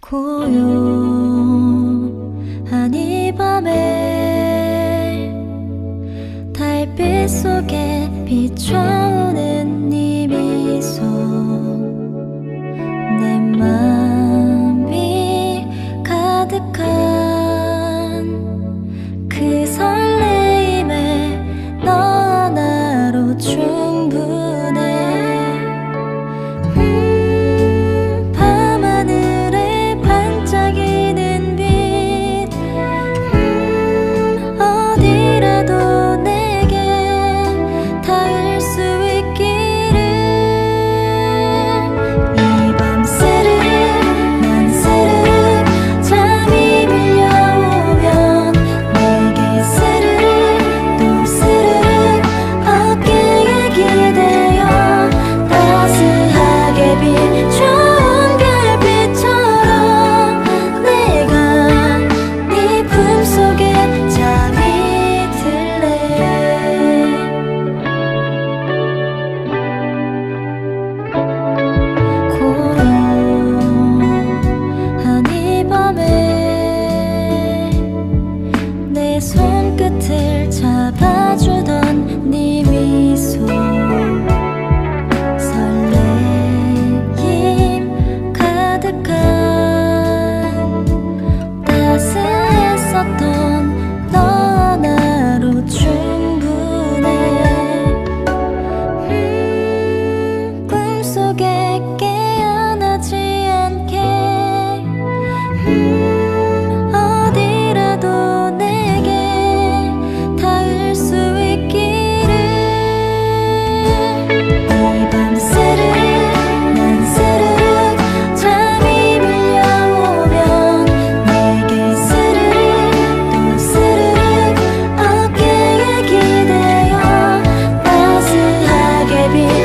고요한 이 밤에 달빛 속에 비춰오는 이 미소. 내 맘이 가득한 mengatakan Tak seesat spirit